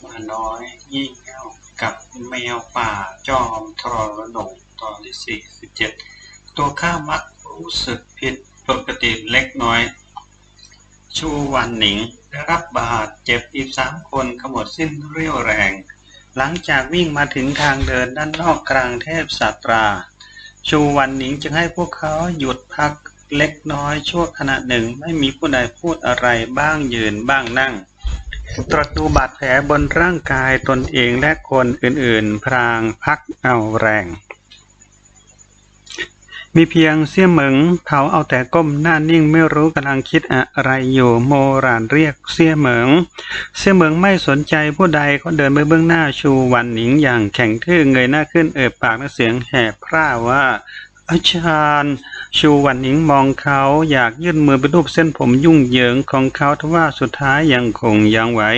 หมาน้อยยี่เง่ากับแมวป่าจอมทรนงตอนที่สี่สิบเจ็ดตัวข้ามักรู้สึกผิดปกติเล็กน้อย ชูวันหนิงได้รับบาดเจ็บอีกสามคนขมวดสิ้นเรี่ยวแรง หลังจากวิ่งมาถึงทางเดินด้านนอกกลางเทพสาตรา ชูวันหนิงจึงให้พวกเขาหยุดพักเล็กน้อยชั่วขณะหนึ่งไม่มีผู้ใดพูดอะไรบ้างยืนบ้างนั่ง ตรวจดูบาดแผลบนร่างกายตนเองและคนอื่นๆ พรางพักเอาแรง มีเพียงเสี่ยเหมิงเขาเอาแต่ก้มหน้านิ่งไม่รู้กำลังคิดอะไรอยู่โมรานเรียกเสี่ยเหมิง เสี่ยเหมิงไม่สนใจผู้ใดก็เดินไปเบื้องหน้าชูวันหนิงอย่างแข็งทื่อเงยหน้าขึ้นเอ่ยปากและเสียงแหบพร่าว่า อาจารย์ ชูวันหญิงมองเขาอยากยื่นมือไปรูปเส้นผมยุ่งเหยิงของเขาทว่าสุดท้ายยังคงยังไว้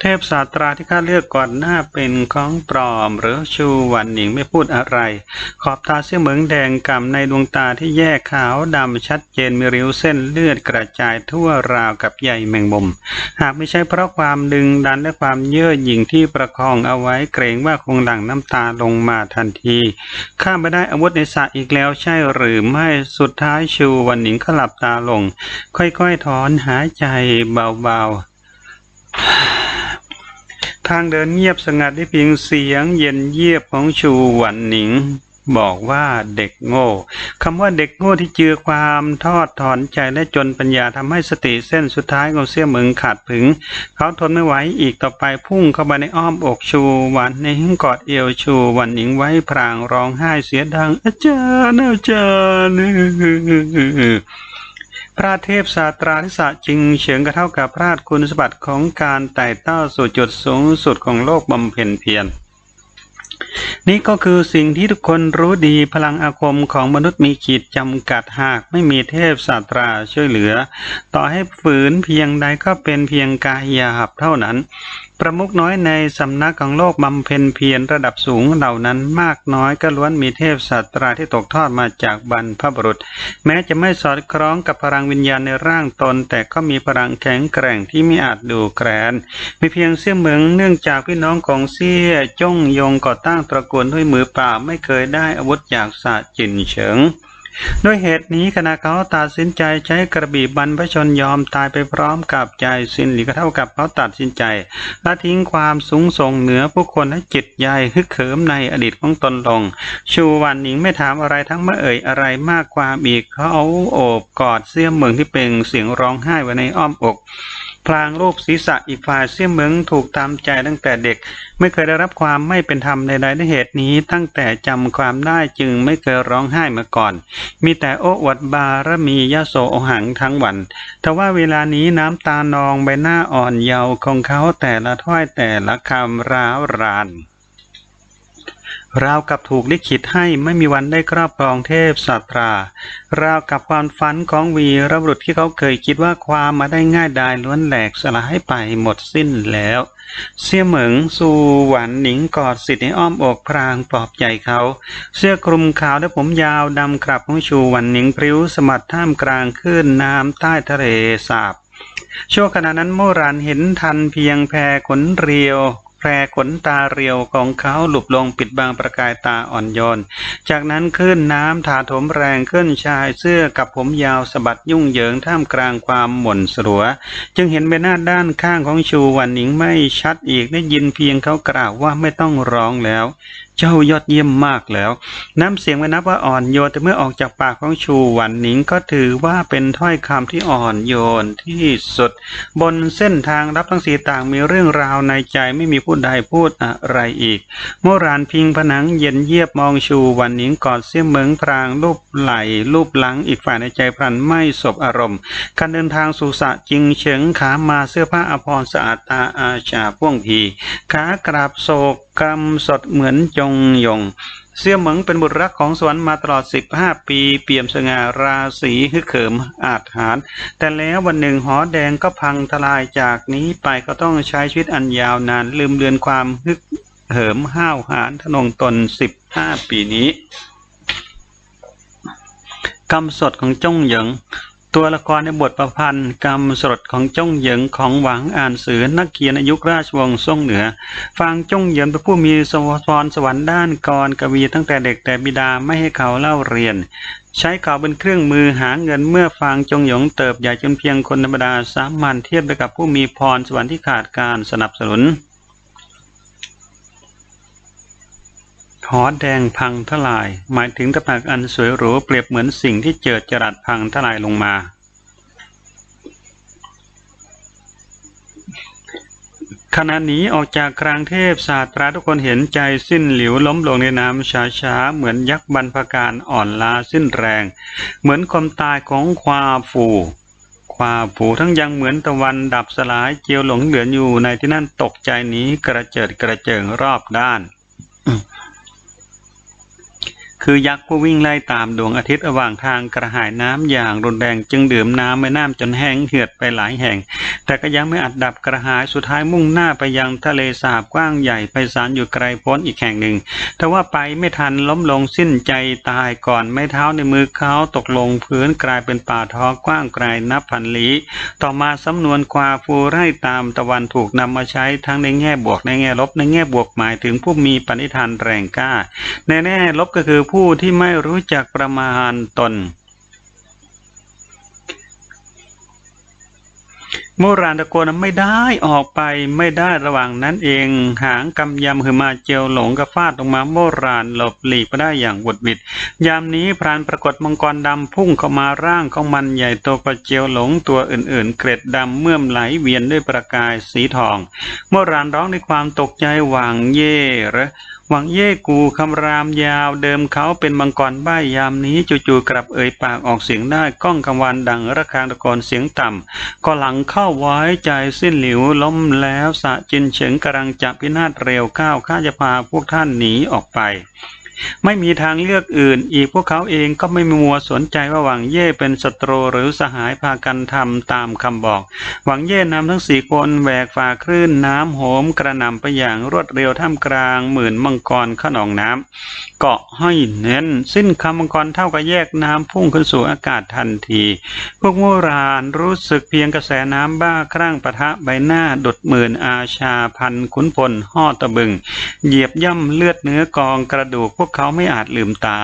เทพศาสตราที่ข้าเลือกก่อนหน้าเป็นของปลอม หรือชูวันหนิงไม่พูดอะไร ขอบตาเสียเหมืองแดงกำในดวงตาที่แยกขาวดำชัดเจนมีริ้วเส้นเลือดกระจายทั่วราวกับใยแมงมุม หากไม่ใช่เพราะความดึงดันและความเย่อหยิ่งที่ประคองเอาไว้เกรงว่าคงหลั่งน้ำตาลงมาทันทีข้าไม่ได้อาวุธในสระอีกแล้วใช่หรือไม่สุดท้ายชูวันหนิงก็หลับตาลง ค่อยๆถอนหายใจเบาๆ ทางเดินเงียบสงัดได้เพียงเสียงเย็นเยียบของชูหวันหนิง บอกว่าเด็กโง่คำว่าเด็กโง่ที่เจือความทอดถอนใจและจนปัญญาทำให้สติเส้นสุดท้ายของเสี่ยเหมึงขาดผึง เขาทนไม่ไหวอีกต่อไปพุ่งเข้าไปในอ้อมอกชูหวันหนิงกอดเอวชูหวันหนิงไว้พรางร้องไห้เสียดังอาจารย์อาจารย์ พระเทพศาสตราธิสะจึงเฉิงกระเท่ากับพระราชคุณสมบัติของการไต่เต้าสู่จุดสูงสุดของโลกบำเพ็ญเพียรนี่ก็คือสิ่งที่ทุกคนรู้ดีพลังอาคมของมนุษย์มีขีดจำกัดหากไม่มีเทพศาสตราช่วยเหลือ ต่อให้ฝืนเพียงใดก็เป็นเพียงกายหยาบเท่านั้น ประมุขน้อยในสำนักของโลกบำเพ็ญเพียรระดับสูงเหล่านั้นมากน้อยก็ล้วนมีเทพศาสตราที่ตกทอดมาจากบรรพบุรุษ แม้จะไม่สอดคล้องกับพลังวิญญาณในร่างตน แต่ก็มีพลังแข็งแกร่งที่ไม่อาจดูแคลนมีเพียงเสี่ยเหมืองเนื่องจากพี่น้องของเสี่ยจ้งยงก่อตั้งตระกูลด้วยมือเปล่าไม่เคยได้อาวุธจากศาสตร์จินเฉิง ด้วยเหตุนี้คณะเขาตัดสินใจใช้กระบี่บรรพชนยอมตายไปพร้อมกับใจสิ้นหรือก็เท่ากับเขาตัดสินใจละทิ้งความสูงส่งเหนือผู้คนและจิตใยฮึกเหิมในอดีตของตนลง ชูวันหนิงไม่ถามอะไรทั้งไม่เอ่ยอะไรมากความอีกเขาโอบกอดเสี้ยมเมืองที่เปล่งเสียงร้องไห้ไว้ในอ้อมอก พลางรูปศีรษะอีกฝ่ายเสี่ยเหมืองถูกตามใจตั้งแต่เด็ก ไม่เคยได้รับความไม่เป็นธรรมใดๆในเหตุนี้ ตั้งแต่จำความได้จึงไม่เคยร้องไห้มาก่อน มีแต่โอ้อวดบารมียโสโอหังทั้งวันแต่ว่าเวลานี้น้ำตานองใบหน้าอ่อนเยาว์ของเขาแต่ละถ้อยแต่ละคำร้าวราน ราวกับถูกลิขิตให้ไม่มีวันได้ครอบครองเทพสัตราราวกับความฝันของวีรบุรุษที่เขาเคยคิดว่าความมาได้ง่ายดายล้วนแหลกสลายไปหมดสิ้นแล้ว เสี่ยเหมิงสู่หวันหนิงกอดสิทธิ์อ้อมอกพรางปลอบใจเขา เสื้อคลุมขาวและผมยาวดำกลับของชูหวันหนิงพริ้วสมัดท่ามกลางคลื่นน้ำใต้ทะเลสาบช่วงขณะนั้นโมรันเห็นทันเพียงแพรขนเรียว แพรขนตาเรียวของเขาหลุบลงปิดบังประกายตาอ่อนโยน จากนั้นขึ้นน้ำถาถมแรงขึ้นชายเสื้อกับผมยาวสะบัดยุ่งเหยิงท่ามกลางความหม่นสรัว จึงเห็นใบหน้าด้านข้างของชูวันหนิงไม่ชัดอีกได้ยินเพียงเขากล่าวว่าไม่ต้องร้องแล้ว เจ้ายอดเยี่ยมมากแล้ว น้ำเสียงไม่นับว่าอ่อนโยนแต่เมื่อออกจากปากของชูหวันหนิงก็ถือว่าเป็นถ้อยคำที่อ่อนโยนที่สุด บนเส้นทางรับทั้งสีต่างมีเรื่องราวในใจไม่มีผู้ใดพูดอะไรอีกโมรานพิงผนังเย็นเยียบมองชูหวันหนิงกอดเสี้ยเหมืองพรางรูปไหลรูปหลังอีกฝ่ายในใจพลันไม่สบอารมณ์ การเดินทางสู่สะจิงเฉิงขามาเสื้อผ้าอภรณ์สะอาดตาอาชาพ่วงพีขากราบโศกกำสดเหมือนจงยง เสี่ยเหมิงเป็นบุตรรักของสวรรค์มาตลอด 15 ปี เปี่ยมสง่าราศีฮึกเหิมอาจหาร แต่แล้ววันหนึ่งหอแดงก็พังทลายจากนี้ไปก็ต้องใช้ชีวิตอันยาวนาน ลืมเลือนความฮึกเหิมห้าวหาญทนงตน 15 ปีนี้คำสดของจ้องเหยิง ตัวละครในบทประพันธ์กรรมสดของจ้งเหยิงของหวังอ่านสือนักเขียนในยุราชวงศ์ซ่งเหนือ ฟังจ้งเหยิงเป็นผู้มีสวรรค์สวรรค์ด้านกรกวีตั้งแต่เด็กแต่บิดาไม่ให้เขาเล่าเรียน ใช้เขาเป็นเครื่องมือหาเงินเมื่อฟังจงหยงเติบใหญ่จนเพียงคนธรรมดาสามัญเทียบไปกับผู้มีพรสวรรค์ที่ขาดการสนับสนุน หอแดงพังทลาย หมายถึงตำหนักอันสวยหรูเปรียบเหมือนสิ่งที่เจิดจรัสพังทลายลงมา ขณะนี้ออกจากครางเทพศาสตราทุกคนเห็นใจสิ้นหลิวล้มลงในน้ำช้าๆ เหมือนยักษ์บรรพการอ่อนล้าสิ้นแรง เหมือนความตายของควาฟูควาฟูทั้งยังเหมือนตะวันดับสลายเจียวหลงเหลืออยู่ในที่นั่นตกใจหนี้กระเจิดกระเจิงรอบด้าน คือยักษ์ผู้วิ่งไล่ตามดวงอาทิตย์ระหว่างทางกระหายน้ำอย่างรุนแรงจึงดื่มน้ำแม่น้ำจนแห้งเหือดไปหลายแห่ง แต่ก็ยังไม่อาจดับกระหายสุดท้ายมุ่งหน้าไปยังทะเลสาบกว้างใหญ่ไปสารอยู่ไกลพ้นอีกแห่งหนึ่งแต่ว่าไปไม่ทันล้มลงสิ้นใจตายก่อนไม่เท้าในมือเขาตกลงพื้นกลายเป็นป่าท้อกว้างไกลนับพันลี้ต่อมาสำนวนควาฟูไร่ตามตะวันถูกนำมาใช้ทั้งในแง่บวกในแง่ลบในแง่บวกหมายถึงผู้มีปณิธานแรงกล้าในแง่ลบก็คือผู้ที่ไม่รู้จักประมาณตน โมรานตะโกนไม่ได้ออกไปไม่ได้ระหว่างนั้นเอง หางกำยำคือมาเจียวหลงกระฟาดลงมาโมรานหลบหลีกไปได้อย่างบุดบิด ยามนี้พรานปรากฏมังกรดำพุ่งเข้ามาร่างของมันใหญ่โตกว่าเจียวหลงตัวอื่นๆ เกร็ดดำเมื่อมไหลเวียนด้วยประกายสีทอง โมรานร้องด้วยความตกใจหวังเย่หรอ หวังเย่กูคำรามยาว เดิมเขาเป็นมังกรใบายามนี้จู่ๆกลับเอ่ยปากออกเสียงได้ก้องกังวานดังระฆังตะกอนเสียงต่ำก็หลังเข้าไว้ใจสิ้นหลิวล้มแล้วสะจินเฉิงกำลังจะพินาศเร็วก้าวข้าจะพาพวกท่านหนีออกไป ไม่มีทางเลือกอื่น อีกพวกเขาเองก็ไม่มัวสนใจว่าหวังเย่เป็นศัตรูหรือสหายพากันทำตามคำบอก หวังเย่นำทั้งสี่คนแหวกฝ่าคลื่นน้ำโหมกระหน่ำไปอย่างรวดเร็วท่ามกลางหมื่นมังกรขนองน้ำเกาะห้อยเน้น สิ้นคำมังกรเท่ากับแยกน้ำพุ่งขึ้นสู่อากาศทันที พวกโมรานรู้สึกเพียงกระแสน้ำบ้าครั่งปะทะใบหน้าดุดหมื่นอาชาพันขุนพลห่อตะบึง เหยียบย่ำเลือดเนื้อกองกระดูกพวกเขาไม่อาจลืมตา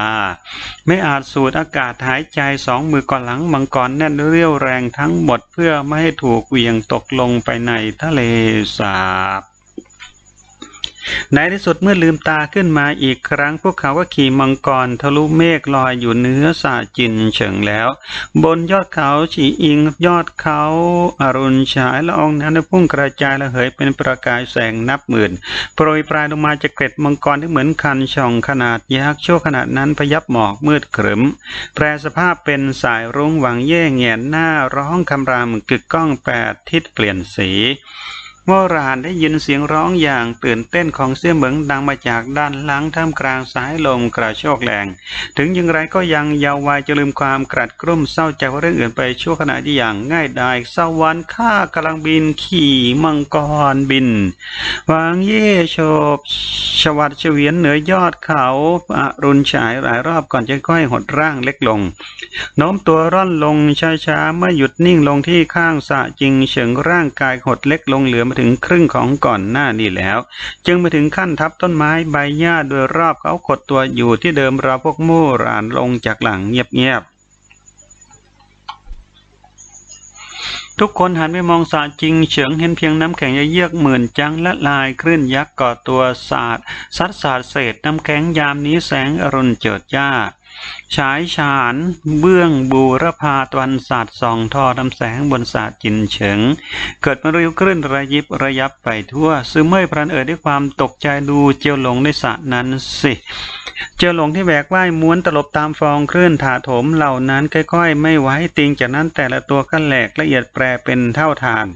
ไม่อาจสูดอากาศหายใจสองมือก่อนหลังมังกรแน่นเรี่ยวแรงทั้งหมดเพื่อไม่ให้ถูกเหวี่ยงตกลงไปในทะเลสาบ ในที่สุดเมื่อลืมตาขึ้นมาอีกครั้ง พวกเขาก็ขี่มังกรทะลุเมฆลอยอยู่เนื้อสาจินเฉิงแล้ว บนยอดเขาฉีอิงยอดเขาอรุณฉายละอองน้ำได้พุ่งกระจายระเหยเป็นประกายแสงนับหมื่น โปรยปลายลงมาจากเกล็ดมังกรที่เหมือนคันช่องขนาดยักษ์ชั่วขนาดนั้นพยับหมอกมืดขรึม แปรสภาพเป็นสายรุ้งหวังเย่แงนหน้าร้องคำรามกึกก้องแปดทิศเปลี่ยนสี โมรานได้ยินเสียงร้องอย่างตื่นเต้นของเสี่ยเหมิงดังมาจากด้านหลังท่ามกลางสายลมกระโชกแรง ถึงอย่างไรก็ยังเยาว์วัยจะลืมความกรัดกรุ่มเศร้าจากเรื่องอื่นไปชั่วขณะที่อย่างง่ายดายสวรรค์ข้ากำลังบินขี่มังกรบิน วางเย่โฉบชวัดเฉวียนเหนือยอดเขาอรุณฉายหลายรอบก่อนจะค่อยหดร่างเล็กลงโน้มตัวร่อนลงช้าๆเมื่อหยุดนิ่งลงที่ข้างสะจริงเฉิงร่างกายหดเล็กลงเหลือถึงครึ่งของก่อนหน้านี้แล้ว จึงมาถึงขั้นทับต้นไม้ใบหญ้าโดยรอบเขาขดตัวอยู่ที่เดิมรอพวกมู่รานลงจากหลังเงียบๆทุกคนหันไปมองสาจริงเฉิงเห็นเพียงน้ำแข็งเยือกหมื่นจังและลายคลื่นยักษ์ก่อตัวสาดซัดสาดเศษน้ำแข็งยามนี้แสงอรุณเจิดจ้าฉายฉานเบื้องบูรพาตวันศาสตร์ส่องทอทำแสงบนศาสตร์จินเฉิง เกิดมาริวคลื่นระยิบระยับไปทั่วซึมเมื่อยพรันเอ่ยด้วยความตกใจดูเจียวหลงในสระนั้นสิ เจียวหลงที่แบกว่ายม้วนตลบตามฟองคลื่นถาโถมเหล่านั้นค่อยๆ ไม่ไหวติงจากนั้นแต่ละตัวก็แหลกละเอียดแปรเป็นเท่าฐาน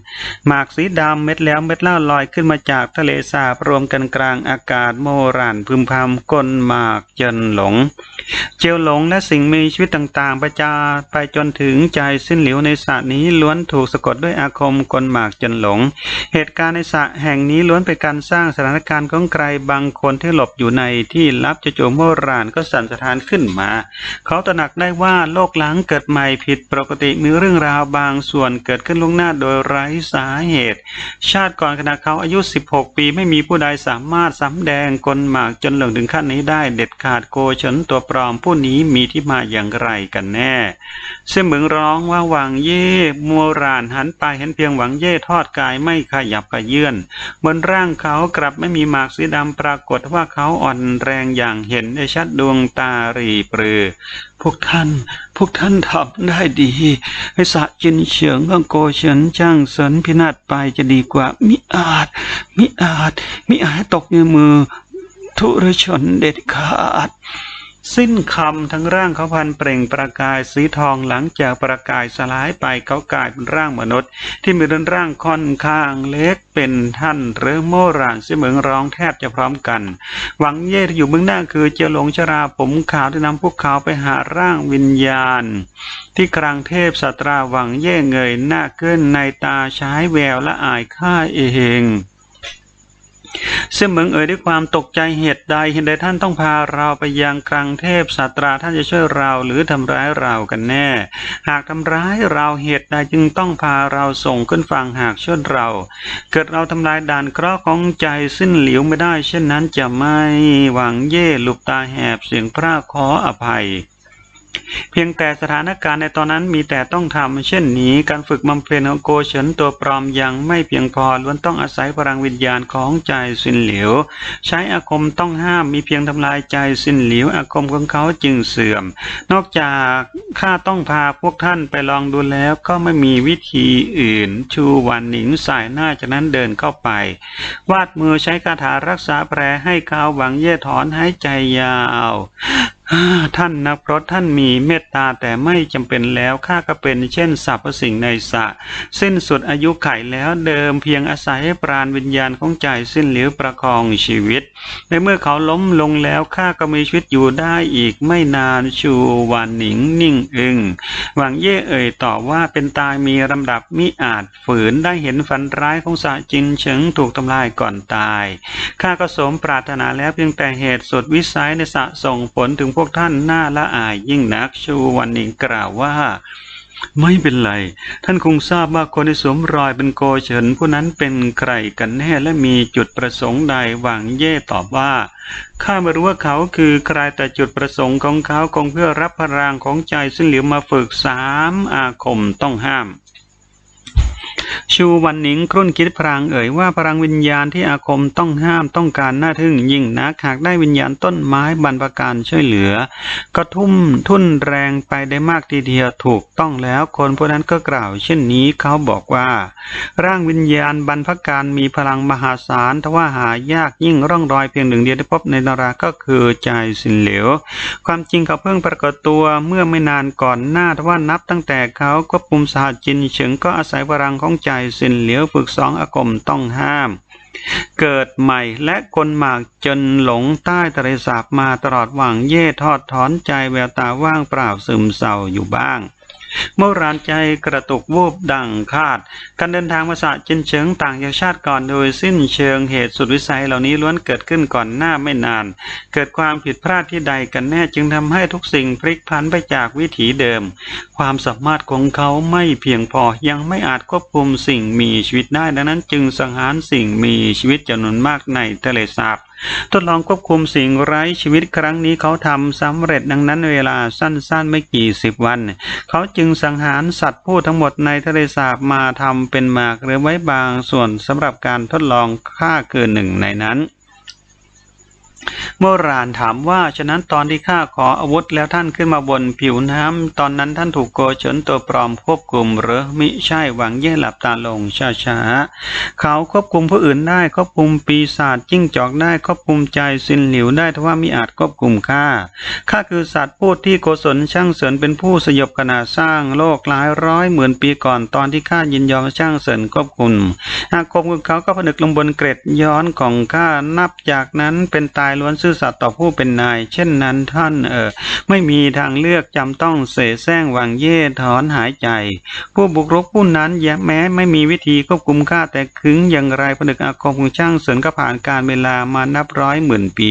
หมากสีดำเม็ดแล้วเม็ดเล่าลอยขึ้นมาจากทะเลสาบรวมกันกลางอากาศโมรานพึมพำก้นหมากเจนหลง เจียวหลงและสิ่งมีชีวิตต่างๆ ประจาไปจนถึงใจสิ้นเหลวในสระนี้ล้วนถูกสะกดด้วยอาคมกลหมากจนหลง เหตุการณ์ในสระแห่งนี้ล้วนเป็นการสร้างสถานการณ์ของใครบางคนที่หลบอยู่ในที่ลับจะโจมโมรานก็สั่นสะท้านขึ้นมา เขาตระหนักได้ว่าโลกหลังเกิดใหม่ผิดปกติมีเรื่องราวบางส่วนเกิดขึ้นล่วงหน้าโดยไร้สาเหตุ ชาติก่อนขณะเขาอายุ 16 ปีไม่มีผู้ใดสามารถสำแดงกลหมากจนหลงถึงขั้นนี้ได้เด็ดขาดโกเฉินตัวปลอมผู้นี้มีที่มาอย่างไรกันแน่ เสยเหมืองร้องว่าหวังเย่มัวรานหันไปเห็นเพียงหวังเย่ทอดกายไม่ขยับกระเยื่อน บนร่างเขากลับไม่มีหมากสีดำปรากฏว่าเขาอ่อนแรงอย่างเห็นได้ชัดดวงตารีปรือพวกท่าน พวกท่านทำได้ดีให้สะจินเฉียงกับโกเฉินจ้างเสนพินาศไปจะดีกว่า มิอาจ มิอาจ มิอาจตกในมือ ทุรชนเด็ดขาด สิ้นคำทั้งร่างเขาพันเปล่งประกายสีทองหลังจากประกายสลายไปเขากลายเป็นร่างมนุษย์ ที่มีรือนร่างค่อนข้างเล็กเป็นท่านหรือโมรานเสมืองร้องแทบจะพร้อมกัน หวังเย่ที่อยู่เบื้องหน้าคือเจียวหลงชราผมขาวที่นำพวกเขาไปหาร่างวิญญาณ ที่กลางเทพสตราหวังเย่เงยหน้าขึ้นในตาใช้แววและอายข้าเอง เสมืองเอ่ยด้วยความตกใจเหตุใดเหตุใดท่านต้องพาเราไปยังครังเทพสัตราท่านจะช่วยเราหรือทำร้ายเรากันแน่ หากทำร้ายเราเหตุใดจึงต้องพาเราส่งขึ้นฝั่งหากช่วยเรา เกิดเราทำลายด่านเคราะห์ของใจสิ้นเหลียวไม่ได้ เช่นนั้นจะไม่หวังเย่หลุบตาแหบเสียงพระขออภัย เพียงแต่สถานการณ์ในตอนนั้นมีแต่ต้องทำเช่นนี้ การฝึกบำเพ็ญของโกเฉินตัวปลอมยังไม่เพียงพอล้วนต้องอาศัยพลังวิญญาณของใจสินเหลียว ใช้อาคมต้องห้ามมีเพียงทำลายใจสินเหลียวอาคมของเขาจึงเสื่อม นอกจากข้าต้องพาพวกท่านไปลองดูแล้วก็ไม่มีวิธีอื่น ชูวันหนิงสายหน้าจากนั้นเดินเข้าไป วาดมือใช้คาถารักษาแผลให้เขาหวังเย่ถอนหายใจยาว ท่านนะเพราะท่านมีเมตตาแต่ไม่จำเป็นแล้วข้าก็เป็นเช่นสรรพสิ่งในสระสิ้นสุดอายุไขแล้วเดิมเพียงอาศัยปราณวิญญาณของใจสิ้นเหลวประคองชีวิตในเมื่อเขาล้มลงแล้วข้าก็มีชีวิตอยู่ได้อีกไม่นานชูวานหนิงนิ่งอึงหวังเย่เอ่ยตอบว่าเป็นตายมีลำดับมิอาจฝืนได้เห็นฝันร้ายของสะจินเฉิงถูกทำลายก่อนตายข้าก็สมปรารถนาแล้วเพียงแต่เหตุสุดวิสัยในสะส่งผลถึงวกท่านน่าละอายยิ่งนักชูวันนิงกล่าวว่า ไม่เป็นไร ท่านคงทราบว่าคนที่สวมรอยเป็นโกเฉินผู้นั้นเป็นใครกันแน่และมีจุดประสงค์ใดหวังเย่ตอบว่าข้าไม่รู้ว่าเขาคือใครแต่จุดประสงค์ของเขาคงเพื่อรับพลังของใจซึ่งเหลียวมาฝึกสามอาคมต้องห้าม ชูวันหนิงครุ่นคิดพรางเอ่ยว่าพลังวิญญาณที่อาคมต้องห้ามต้องการน่าทึ่งยิ่งนักหากได้วิญญาณต้นไม้บรรพการช่วยเหลือ ก็ทุ่มทุ่นแรงไปได้มากทีเดียวถูกต้องแล้วคนพวกนั้นก็กล่าว เช่นนี้เขาบอกว่า ร่างวิญญาณบรรพการมีพลังมหาศาลทว่าหายากยิ่งร่องรอยเพียงหนึ่งเดียวที่พบในนาราก็คือใจสินเหลว ความจริงเขาเพิ่งปรากฏตัวเมื่อไม่นานก่อนหน้าทว่านับตั้งแต่เขาควบคุมสหจินเฉิงก็อาศัยพลังของใจสินเหลียวฝึกสองอากมต้องห้าม เกิดใหม่และคนหมากจนหลงใต้ทะเลสาบมาตลอดหวังเย่ทอดถอนใจแววตาว่างเปล่าซึมเศร้าอยู่บ้าง เมื่อรานใจกระตุกวูบดังคาด การเดินทางมาสะจินเฉิงต่างจากชาติก่อนโดยสิ้นเชิงเหตุสุดวิสัยเหล่านี้ล้วนเกิดขึ้นก่อนหน้าไม่นาน เกิดความผิดพลาดที่ใดกันแน่จึงทำให้ทุกสิ่งพลิกพลันไปจากวิถีเดิม ความสามารถของเขาไม่เพียงพอยังไม่อาจควบคุมสิ่งมีชีวิตได้ดังนั้นจึงสังหารสิ่งมีชีวิตจำนวนมากในทะเลสาบ ทดลองควบคุมสิ่งไร้ชีวิตครั้งนี้เขาทำสำเร็จดังนั้นเวลาสั้นๆไม่กี่สิบวัน เขาจึงสังหารสัตว์ผู้ทั้งหมดในทะเลสาบมาทำเป็นหมากหรือไว้บางส่วนสำหรับการทดลองฆ่าเกินหนึ่งในนั้น โมรานถามว่าฉะนั้นตอนที่ข้าขออาวุธแล้วท่านขึ้นมาบนผิวน้ำตอนนั้นท่านถูกโกเฉินตัวปลอมควบคุมหรือมิใช่หวังเย่หลับตาลงช้าๆเขาควบคุมผู้อื่นได้ควบคุมปีศาจจิ้งจอกได้ควบคุมใจสินหลิวได้ทว่ามิอาจควบคุมข้าข้าคือสัตว์พูดที่โกศลช่างเสริญเป็นผู้สยบขนาดสร้างโลกหลายร้อยหมื่นปีก่อนตอนที่ข้ายินยอมช่างเสริญควบคุมอาคมของเขาก็ผนึกลงบนเกร็ดย้อนของข้านับจากนั้นเป็นตายล้วนซื่อสัตย์ต่อผู้เป็นนาย เช่นนั้นท่านเออไม่มีทางเลือกจำต้องเสแสร้งวังเย่ถอนหายใจ ผู้บุกรุกผู้นั้นแยแม้ไม่มีวิธีควบคุมข้าแต่ขึงอย่างไรผนึกอาคมของช่างเสริญก็ผ่านการเวลามานับร้อยหมื่นปี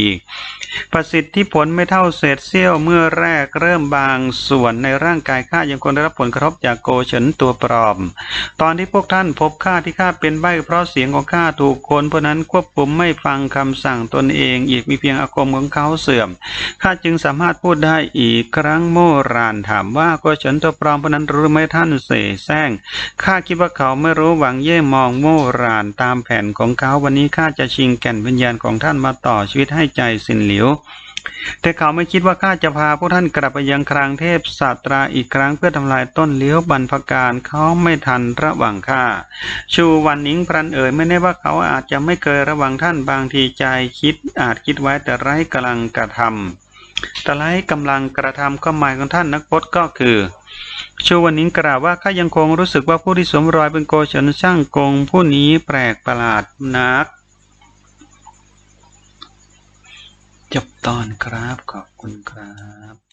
ประสิทธิผลไม่เท่าเศษเสี้ยวเมื่อแรกเริ่มบางส่วนในร่างกายข้ายังคงได้รับผลกระทบจากโกเฉินตัวปลอม ตอนที่พวกท่านพบข้าที่ข้าเป็นใบเพราะเสียงของข้าถูกคนพราะนั้นควบคุมไม่ฟังคำสั่งตนเองอีกมีเพียงอาคมของเขาเสื่อม ข้าจึงสามารถพูดได้อีกครั้งโมรานถามว่าก็ฉันตัวปลอมเพราะนั้นรู้ไหมท่านเสแสร้งข้าคิดว่าเขาไม่รู้หวังเย่มองโมรานตามแผนของเขาวันนี้ข้าจะชิงแก่นวิญญาณของท่านมาต่อชีวิตให้ใจสินเหลียว แต่เขาไม่คิดว่าข้าจะพาพวกท่านกลับไปยังครางเทพศาสตราอีกครั้งเพื่อทำลายต้นเลี้ยวบรรพการเขาไม่ทันระว่างข้าชูวันนิงพรันเอ่ยไม่แน่ว่าเขาอาจจะไม่เคยระวังท่านบางทีใจคิดอาจคิดไว้แต่ไร้กำลังกระทำแต่ไร้กำลังกระทำก็หมายของท่านนักพจน์ก็คือชูวันนิงกล่าวว่าข้ายังคงรู้สึกว่าผู้ที่สวมรอยเป็นโกศลช่างกงผู้นี้แปลกประหลาดนัก จบตอนครับ ขอบคุณครับ